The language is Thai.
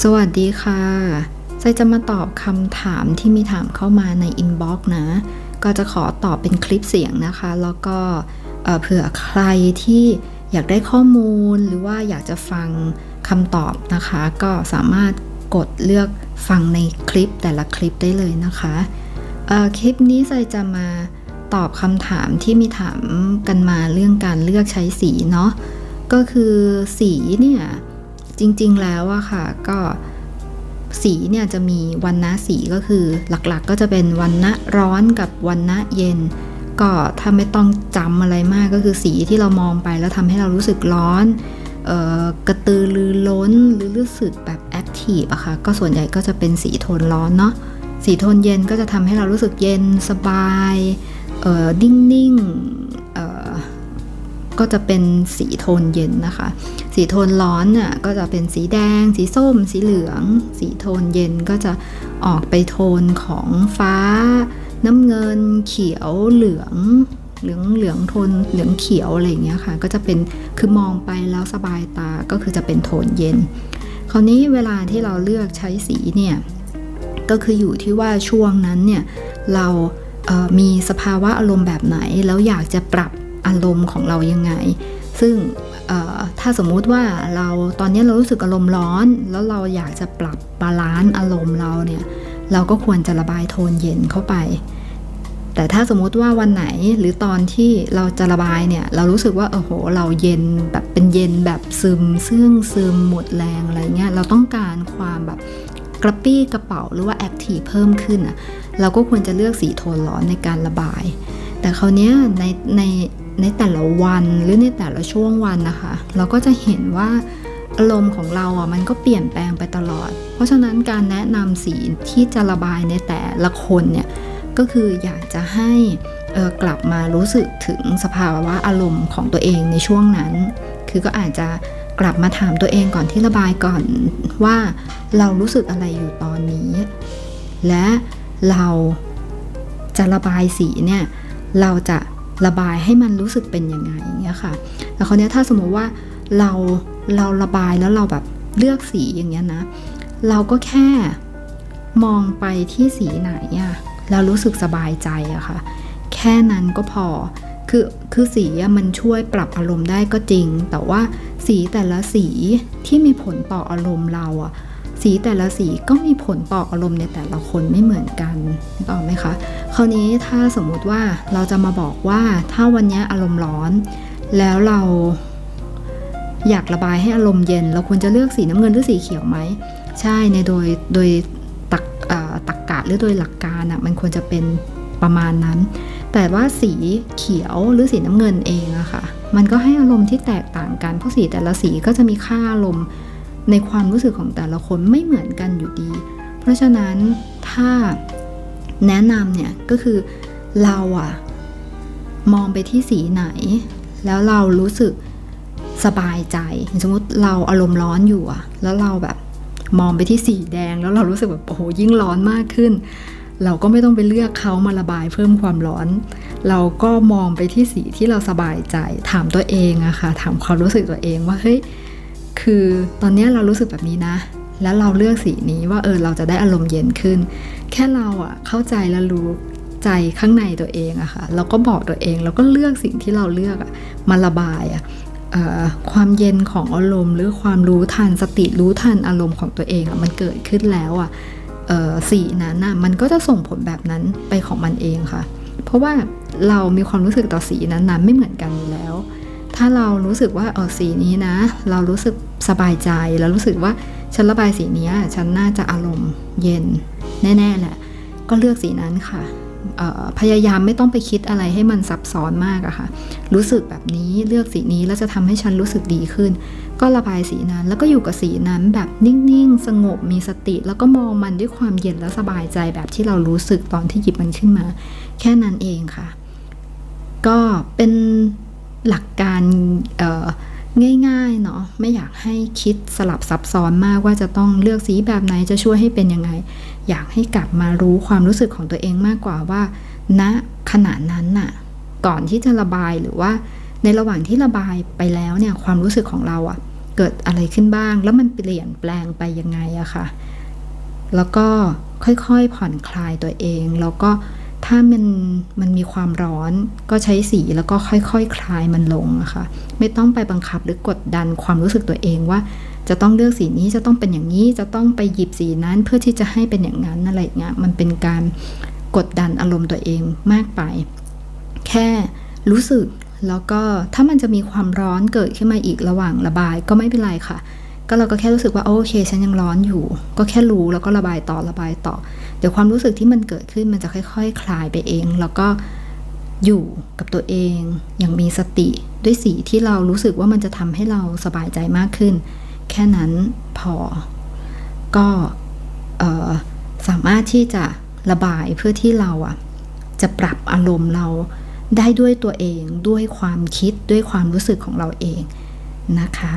สวัสดีค่ะใจจะมาตอบคำถามที่มีถามเข้ามาในอินบ็อกซ์นะ ก็จะขอตอบเป็นคลิปเสียงนะคะ แล้วก็เผื่อใครที่อยากได้ข้อมูลหรือว่าอยากจะฟังคำตอบนะคะ ก็สามารถกดเลือกฟังในคลิปแต่ละคลิปได้เลยนะคะคลิปนี้ใจจะมาตอบคำถามที่มีถามกันมาเรื่องการเลือกใช้สีเนาะก็คือสีเนี่ย จริงๆแล้วอะค่ะก็สีเนี่ยจะมีวันนะสีก็คือหลักๆก็จะเป็นวันนะร้อนกับวันนะเย็น ก็ถ้าไม่ต้องจำอะไรมากก็คือสีที่เรามองไปแล้วทำให้เรารู้สึกร้อนออกระตือรือร้นหรือรู้สึกแบบแอคทีฟอะค่ะก็ส่วนใหญ่ก็จะเป็นสีโทนร้อนเนาะสีโทนเย็นก็จะทำให้เรารู้สึกเย็นสบาย เออนิ่งๆ ก็จะเป็นสีโทนเย็นนะคะ สีโทนร้อนน่ะก็จะเป็นสีแดง สีส้ม สีเหลือง สีโทนเย็นก็จะออกไปโทนของฟ้า น้ำเงิน เขียวเหลืองเหลืองเหลืองโทนเหลืองเขียวอะไรอย่างเงี้ยค่ะ ก็จะเป็นคือมองไปแล้วสบายตาก็คือจะเป็นโทนเย็น คราวนี้เวลาที่เราเลือกใช้สีเนี่ยก็คืออยู่ที่ว่าช่วงนั้นเนี่ยเรามีสภาวะอารมณ์แบบไหน แล้วอยากจะปรับ อารมณ์ของเรายังไง ซึ่งถ้าสมมุติว่าเราตอนนี้เรารู้สึกอารมณ์ร้อน แล้วเราอยากจะปรับบาลานซ์อารมณ์เราเนี่ยเราก็ควรจะระบายโทนเย็นเข้าไป แต่ถ้าสมมุติว่าวันไหนหรือตอนที่เราจะระบายเนี่ยเรารู้สึกว่าโอ้โห เราเย็นแบบเป็นเย็นแบบซึมซึ่งซึมหมดแรงอะไรเงี้ยเราต้องการความแบบกระปี้กระเป๋าหรือว่าแอคทีฟเพิ่มขึ้นอะเราก็ควรจะเลือกสีโทนร้อนในการระบาย แต่คราวนี้ในใน ในแต่ละวันหรือในแต่ละช่วงวันนะคะ เราก็จะเห็นว่าอารมณ์ของเราอะมันก็เปลี่ยนแปลงไปตลอด เพราะฉะนั้นการแนะนำสีที่จะระบายในแต่ละคนเนี่ยก็คืออยากจะให้กลับมารู้สึกถึงสภาวะอารมณ์ของตัวเองในช่วงนั้น คือก็อาจจะกลับมาถามตัวเองก่อนที่ระบายก่อนว่าเรารู้สึกอะไรอยู่ตอนนี้ และเราจะระบายสีเนี่ยเราจะ ระบายให้มันรู้สึกเป็นยังไงอย่างเงี้ยค่ะแล้วคราวนี้ถ้าสมมติว่าเราเราระบายแล้วเราแบบเลือกสีอย่างเงี้ยนะ เราก็แค่มองไปที่สีไหนอะแล้วรู้สึกสบายใจอะค่ะ แค่นั้นก็พอคือคือสีอะมันช่วยปรับอารมณ์ได้ก็จริง แต่ว่าสีแต่ละสีที่มีผลต่ออารมณ์เราอะ สีแต่ละสีก็มีผลต่ออารมณ์ในแต่ละคนไม่เหมือนกันนึกออกไหมคะคราวนี้ถ้าสมมุติว่าเราจะมาบอกว่าถ้าวันนี้อารมณ์ร้อน แล้วเราอยากระบายให้อารมณ์เย็น เราควรจะเลือกสีน้ำเงินหรือสีเขียวไหมใช่ในโดยโดยตักอ่อตักกะหรือโดยหลักการอะมันควรจะเป็นประมาณนั้น แต่ว่าสีเขียวหรือสีน้ำเงินเองอะค่ะ มันก็ให้อารมณ์ที่แตกต่างกันเพราะสีแต่ละสีก็จะมีค่าอารมณ์ ในความรู้สึกของแต่ละคนไม่เหมือนกันอยู่ดี เพราะฉะนั้นถ้าแนะนำเนี่ยก็คือเราอะมองไปที่สีไหน แล้วเรารู้สึกสบายใจ สมมติเราอารมณ์ร้อนอยู่อะแล้วเราแบบมองไปที่สีแดง แล้วเรารู้สึกแบบโอ้โหยิ่งร้อนมากขึ้น เราก็ไม่ต้องไปเลือกเขามาระบายเพิ่มความร้อน เราก็มองไปที่สีที่เราสบายใจ ถามตัวเองอะค่ะ ถามความรู้สึกตัวเองว่าเฮ้ย คือตอนนี้เรารู้สึกแบบนี้นะ แล้วเราเลือกสีนี้ว่าเออเราจะได้อารมณ์เย็นขึ้น แค่เราอะเข้าใจและรู้ใจข้างในตัวเองอะค่ะเราก็บอกตัวเองแล้วก็เลือกสิ่งที่เราเลือกอะมาระบายอะเอ่อความเย็นของอารมณ์หรือความรู้ทันสติรู้ทันอารมณ์ของตัวเองอะมันเกิดขึ้นแล้วอะเอ่อสีนั้นอะมันก็จะส่งผลแบบนั้นไปของมันเองค่ะ เพราะว่าเรามีความรู้สึกต่อสีนั้นๆไม่เหมือนกันอยู่แล้ว ถ้าเรารู้สึกว่าเออสีนี้นะ เรารู้สึกสบายใจแล้วรู้สึกว่าฉันระบายสีนี้ฉันน่าจะอารมณ์เย็น แน่ๆแหละ ก็เลือกสีนั้นค่ะพยายามไม่ต้องไปคิดอะไรให้มันซับซ้อนมากอะค่ะ รู้สึกแบบนี้เลือกสีนี้แล้วจะทำให้ฉันรู้สึกดีขึ้น ก็ระบายสีนั้น แล้วก็อยู่กับสีนั้นแบบนิ่งๆ สงบมีสติ แล้วก็มองมันด้วยความเย็นและสบายใจแบบที่เรารู้สึกตอนที่หยิบมันขึ้นมา แค่นั้นเองค่ะ ก็เป็น หลักการง่ายๆเนาะไม่อยากให้คิดสลับซับซ้อนมากว่าจะต้องเลือกสีแบบไหนจะช่วยให้เป็นยังไง อยากให้กลับมารู้ความรู้สึกของตัวเองมากกว่าว่าณขณะนั้นน่ะก่อนที่จะระบายหรือว่า ในระหว่างที่ระบายไปแล้วเนี่ยความรู้สึกของเราอะเกิดอะไรขึ้นบ้าง แล้วมันเปลี่ยนแปลงไปยังไงอะค่ะ แล้วก็ค่อยๆผ่อนคลายตัวเองแล้วก็ ถ้ามันมันมีความร้อนก็ใช้สีแล้วก็ค่อยๆคคลายมันลงอะคะ ไม่ต้องไปบังคับหรือกดดันความรู้สึกตัวเองว่า จะต้องเลือกสีนี้จะต้องเป็นอย่างนี้จะต้องไปหยิบสีนั้นเพื่อที่จะให้เป็นอย่างนั้นอะไรเงี้ยมันเป็นการกดดันอารมณ์ตัวเองมากไป แค่รู้สึกแล้วก็ถ้ามันจะมีความร้อนเกิดขึ้นมาอีกระหว่างระบายก็ไม่เป็นไรค่ะ ก็เราก็แค่รู้สึกว่าโอเคฉันยังร้อนอยู่ ก็แค่รู้แล้วก็ระบายต่อระบายต่อ เดี๋ยวความรู้สึกที่มันเกิดขึ้นมันจะค่อยๆคคลายไปเอง แล้วก็อยู่กับตัวเอง อย่างมีสติด้วยสีที่เรารู้สึกว่ามันจะทำให้เราสบายใจมากขึ้น แค่นั้นพอ ก็เอ่อสามารถที่จะระบายเพื่อที่เราอะจะปรับอารมณ์เราได้ด้วยตัวเองด้วยความคิดด้วยความรู้สึกของเราเองนะคะ